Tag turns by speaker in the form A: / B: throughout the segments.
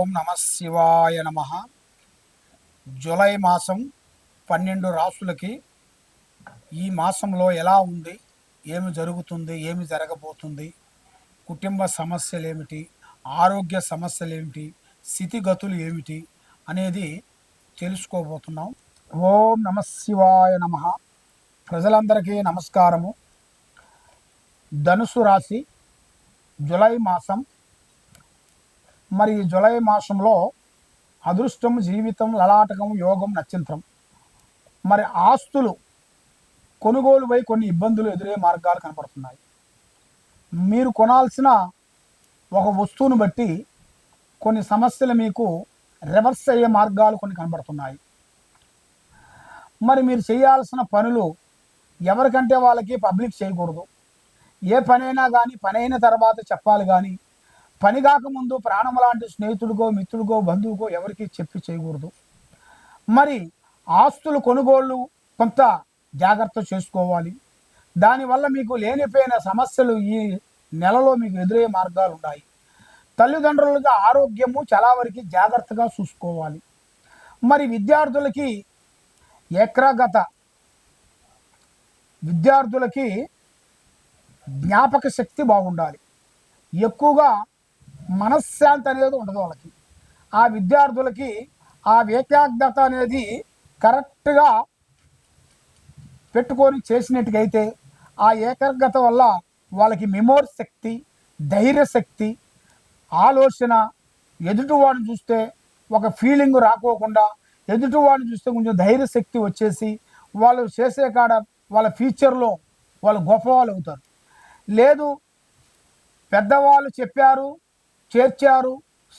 A: ఓం నమ శివాయ నమ. జూలై మాసం పన్నెండు రాసులకి ఈ మాసంలో ఎలా ఉంది? ఏమి జరుగుతుంది? ఏమి జరగబోతుంది? కుటుంబ సమస్యలు ఏమిటి ఆరోగ్య సమస్యలు ఏమిటి స్థితిగతులు ఏమిటి? అనేది తెలుసుకోబోతున్నాం. ఓం నమ శివాయ నమ. ప్రజలందరికీ నమస్కారము. ధనుసు రాశి జులై మాసం మరి జులై మాసంలో అదృష్టం జీవితం లలాటకం యోగం నక్షత్రం మరి ఆస్తులు కొనుగోలుపై కొన్ని ఇబ్బందులు ఎదురే మార్గాలు కనపడుతున్నాయి. మీరు కొనాల్సిన ఒక వస్తువును బట్టి కొన్ని సమస్యలు మీకు రివర్స్ అయ్యే మార్గాలు కొన్ని కనబడుతున్నాయి. మరి మీరు చేయాల్సిన పనులు ఎవరికంటే వాళ్ళకి పబ్లిక్ చేయకూడదు. ఏ పనైనా కానీ పనైన తర్వాత చెప్పాలి కానీ పని కాకముందు ప్రాణం లాంటి స్నేహితుడికో మిత్రుడికో బంధువుకో ఎవరికి చెప్పి చేయకూడదు. మరి ఆస్తులు కొనుగోళ్ళు కొంత జాగ్రత్త చేసుకోవాలి. దానివల్ల మీకు లేనిపోయిన సమస్యలు ఈ నెలలో మీకు ఎదురయ్యే మార్గాలు ఉన్నాయి. తల్లిదండ్రులుగా ఆరోగ్యము చాలా వరకు జాగ్రత్తగా చూసుకోవాలి. మరి విద్యార్థులకి ఏకాగ్రత విద్యార్థులకి జ్ఞాపక శక్తి బాగుండాలి. ఎక్కువగా మనశ్శాంతి అనేది ఉండదు వాళ్ళకి. ఆ విద్యార్థులకి ఆ ఏకాగ్రత అనేది కరెక్ట్గా పెట్టుకొని చేసినట్టుకైతే ఆ ఏకాగ్రత వల్ల వాళ్ళకి మెమోరీ శక్తి ధైర్య శక్తి ఆలోచన ఎదుటివాడిని చూస్తే ఒక ఫీలింగ్ రాకోకుండా ఎదుటివాడిని చూస్తే కొంచెం ధైర్య శక్తి వచ్చేసి వాళ్ళు చేసే కాడ వాళ్ళ ఫ్యూచర్లో వాళ్ళు గొప్పవాళ్ళు అవుతారు. లేదు పెద్దవాళ్ళు చెప్పారు చేర్చారు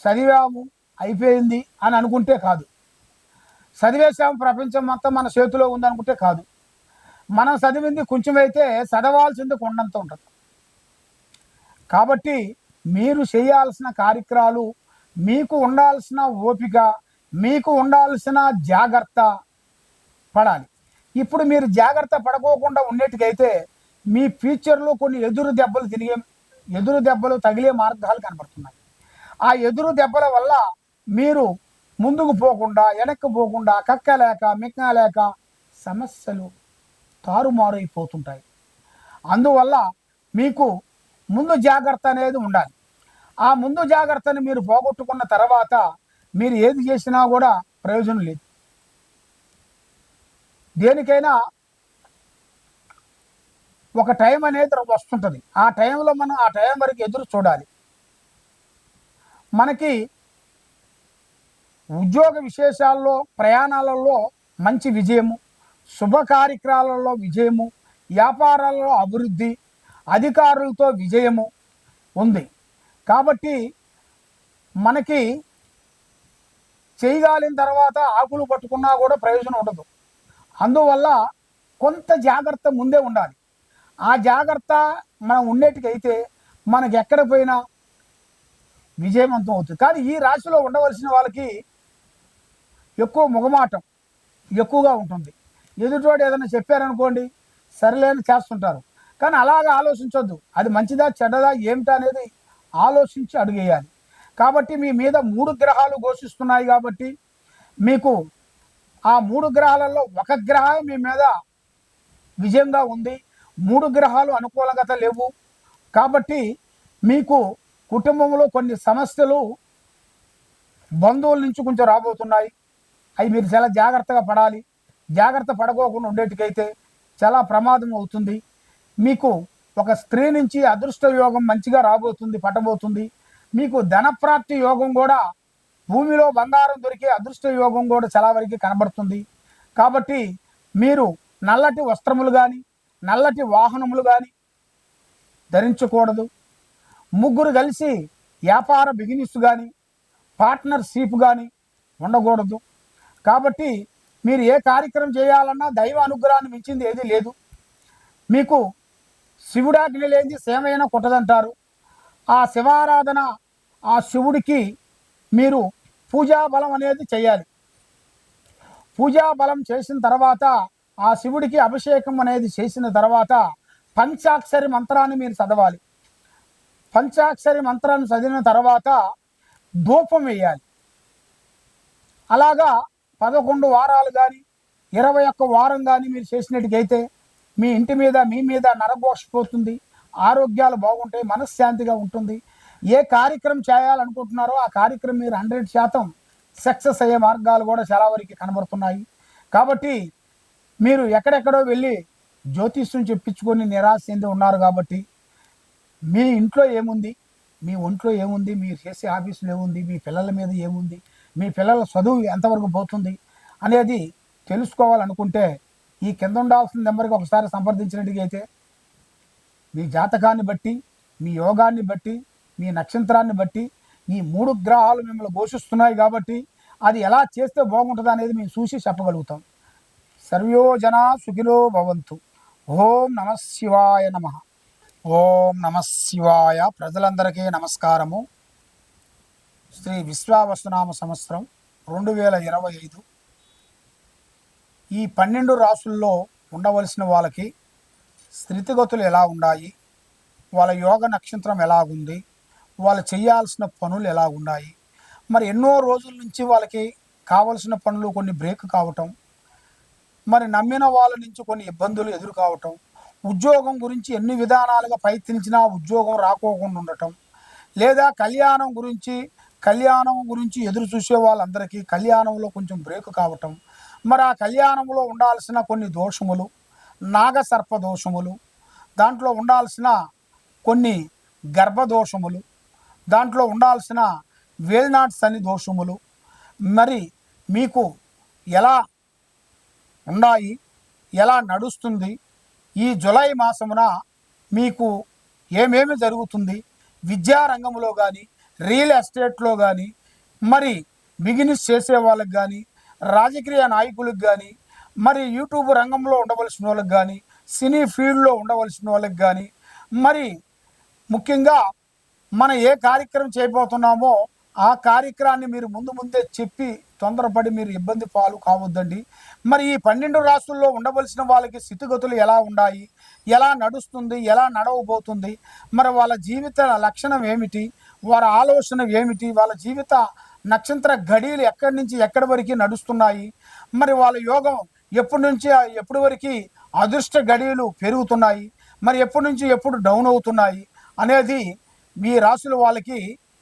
A: చదివాము అయిపోయింది అని అనుకుంటే కాదు. చదివేశాము ప్రపంచం మొత్తం మన చేతిలో ఉందనుకుంటే కాదు. మనం చదివింది కొంచెం అయితే చదవాల్సింది కొండంత ఉంటుంది. కాబట్టి మీరు చేయాల్సిన కార్యక్రమాలు మీకు ఉండాల్సిన ఓపిక మీకు ఉండాల్సిన జాగ్రత్త పడాలి. ఇప్పుడు మీరు జాగ్రత్త పడుకోకుండా ఉండేట్టుకైతే మీ ఫ్యూచర్లో కొన్ని ఎదురు దెబ్బలు తిరిగే ఎదురు దెబ్బలు తగిలే మార్గాలు కనబడుతున్నాయి ఆ ఎదురు దెబ్బల వల్ల మీరు ముందుకు పోకుండా వెనక్కి పోకుండా కక్కలేక మిక్కలేక సమస్యలు తారుమారైపోతుంటాయి. అందువల్ల మీకు ముందు జాగ్రత్త అనేది ఉండాలి. ఆ ముందు జాగ్రత్తని మీరు పోగొట్టుకున్న తర్వాత మీరు ఏది చేసినా కూడా ప్రయోజనం లేదు. దేనికైనా ఒక టైం అనేది వస్తుంటుంది. ఆ టైంలో మనం ఆ టైం వరకు ఎదురు చూడాలి. మనకి ఉద్యోగ విశేషాల్లో ప్రయాణాలలో మంచి విజయము శుభ కార్యక్రమాలలో విజయము వ్యాపారాలలో అభివృద్ధి అధికారులతో విజయము ఉంది. కాబట్టి మనకి చేయగాలిన తర్వాత ఆకులు పట్టుకున్నా కూడా ప్రయోజనం ఉండదు. అందువల్ల కొంత జాగ్రత్త ముందే ఉండాలి. ఆ జాగ్రత్త మనం ఉండేటికైతే మనకి ఎక్కడ పోయినా విజయవంతం అవుతుంది. కానీ ఈ రాశిలో ఉండవలసిన వాళ్ళకి ఎక్కువ ముఖమాటం ఎక్కువగా ఉంటుంది. ఎదుటివాడు ఏదైనా చెప్పారనుకోండి సరిలేని చేస్తుంటారు. కానీ అలాగా ఆలోచించొద్దు. అది మంచిదా చెడ్డదా ఏమిటా అనేది ఆలోచించి అడుగేయాలి. కాబట్టి మీ మీద మూడు గ్రహాలు ఘోషిస్తున్నాయి కాబట్టి మీకు ఆ మూడు గ్రహాలలో ఒక గ్రహం మీ మీద విజయంగా ఉంది. మూడు గ్రహాలు అనుకూలగత లేవు. కాబట్టి మీకు కుటుంబంలో కొన్ని సమస్యలు బంధువుల నుంచి కొంచెం రాబోతున్నాయి. అవి మీరు చాలా జాగ్రత్తగా పడాలి. జాగ్రత్త పడకోకుండా ఉండేటికైతే చాలా ప్రమాదం అవుతుంది. మీకు ఒక స్త్రీ నుంచి అదృష్ట యోగం మంచిగా రాబోతుంది పట్టబోతుంది. మీకు ధనప్రాప్తి యోగం కూడా భూమిలో బంగారం దొరికే అదృష్ట యోగం కూడా చాలా వరకు కనబడుతుంది. కాబట్టి మీరు నల్లటి వస్త్రములు కానీ నల్లటి వాహనములు కానీ ధరించకూడదు. ముగ్గురు కలిసి వ్యాపార బిజినెస్ కానీ పార్ట్నర్షిప్ కానీ ఉండకూడదు. కాబట్టి మీరు ఏ కార్యక్రమం చేయాలన్నా దైవ అనుగ్రహాన్ని మించింది ఏదీ లేదు. మీకు శివుడాగ్ని లేనిది సేవైనా కొట్టదంటారు. ఆ శివారాధన ఆ శివుడికి మీరు పూజా బలం అనేది చేయాలి. పూజా బలం చేసిన తర్వాత ఆ శివుడికి అభిషేకం అనేది చేసిన తర్వాత పంచాక్షరి మంత్రాన్ని మీరు చదవాలి. పంచాక్షరి మంత్రాన్ని చదివిన తర్వాత ధూపం వేయాలి. అలాగా పదకొండు వారాలు కానీ ఇరవై ఒక్క వారం కానీ మీరు చేసినట్టుకైతే మీ ఇంటి మీద మీ మీద నరఘోషపోతుంది ఆరోగ్యాలు బాగుంటాయి మనశ్శాంతిగా ఉంటుంది. ఏ కార్యక్రమం చేయాలనుకుంటున్నారో ఆ కార్యక్రమం మీరు హండ్రెడ్ శాతం సక్సెస్ అయ్యే మార్గాలు కూడా చాలా వరకు కనబడుతున్నాయి. కాబట్టి మీరు ఎక్కడెక్కడో వెళ్ళి జ్యోతిష్యం చెప్పించుకొని నిరాశ చెంది ఉన్నారు కాబట్టి మీ ఇంట్లో ఏముంది? మీ ఒంట్లో ఏముంది? మీరు చేసే ఆఫీసులో ఏముంది? మీ పిల్లల మీద ఏముంది? మీ పిల్లల చదువు ఎంతవరకు పోతుంది? అనేది తెలుసుకోవాలనుకుంటే ఈ కింద ఉండాల్సిన నెంబర్కి ఒకసారి సంప్రదించినట్టుగైతే అయితే మీ జాతకాన్ని బట్టి మీ యోగాన్ని బట్టి మీ నక్షత్రాన్ని బట్టి ఈ మూడు గ్రహాలు మిమ్మల్ని పోషిస్తున్నాయి కాబట్టి అది ఎలా చేస్తే బాగుంటుంది అనేది మేము చూసి చెప్పగలుగుతాం. సర్వో జనా భవంతు. ఓం నమ శివాయ నమః. ఓం నమ శివాయ. ప్రజలందరికీ నమస్కారము. శ్రీ విశ్వావసునామ సంవత్సరం రెండు వేల ఇరవై ఐదు. ఈ పన్నెండు రాసుల్లో ఉండవలసిన వాళ్ళకి స్థితిగతులు ఎలా ఉన్నాయి వాళ్ళ యోగ నక్షత్రం ఎలాగుంది వాళ్ళు చేయాల్సిన పనులు ఎలా ఉన్నాయి? మరి ఎన్నో రోజుల నుంచి వాళ్ళకి కావలసిన పనులు కొన్ని బ్రేక్ కావటం మరి నమ్మిన వాళ్ళ నుంచి కొన్ని ఇబ్బందులు ఎదురు కావటం ఉద్యోగం గురించి ఎన్ని విధానాలుగా ప్రయత్నించినా ఉద్యోగం రాకోకుండా ఉండటం. లేదా కళ్యాణం గురించి కళ్యాణం గురించి ఎదురు చూసే వాళ్ళందరికీ కళ్యాణంలో కొంచెం బ్రేక్ కావటం. మరి ఆ కళ్యాణంలో ఉండాల్సిన కొన్ని దోషములు నాగసర్ప దోషములు దాంట్లో ఉండాల్సిన కొన్ని గర్భదోషములు దాంట్లో ఉండాల్సిన వేల్నాట్స్ అని దోషములు. మరి మీకు ఎలా ఉన్నాయి? ఎలా నడుస్తుంది? ఈ జులై మాసమున మీకు ఏమేమి జరుగుతుంది? విద్యారంగంలో కానీ రియల్ ఎస్టేట్లో కానీ మరి బిజినెస్ చేసే వాళ్ళకి కానీ రాజకీయ నాయకులకు కానీ మరి యూట్యూబ్ రంగంలో ఉండవలసిన వాళ్ళకి కానీ సినీ ఫీల్డ్లో ఉండవలసిన వాళ్ళకి కానీ మరి ముఖ్యంగా మనం ఏ కార్యక్రమం చేయబోతున్నామో ఆ కార్యక్రమాన్ని మీరు ముందు ముందే చెప్పి తొందరపడి మీరు ఇబ్బంది పాలు కావద్దండి. మరి ఈ పన్నెండు రాష్ట్రాల్లో ఉండవలసిన వాళ్ళకి స్థితిగతులు ఎలా ఉన్నాయి? ఎలా నడుస్తుంది? ఎలా నడవబోతుంది? మరి వాళ్ళ జీవిత లక్షణం ఏమిటి? వారి ఆలోచన ఏమిటి? వాళ్ళ జీవిత నక్షత్ర ఘడీలు ఎక్కడి నుంచి ఎక్కడి వరకు నడుస్తున్నాయి? మరి వాళ్ళ యోగం ఎప్పటి నుంచి ఎప్పటి వరకు అదృష్ట గడియలు పెరుగుతున్నాయి? మరి ఎప్పటి నుంచి ఎప్పుడు డౌన్ అవుతున్నాయి? అనేది మీ రాశుల వాళ్ళకి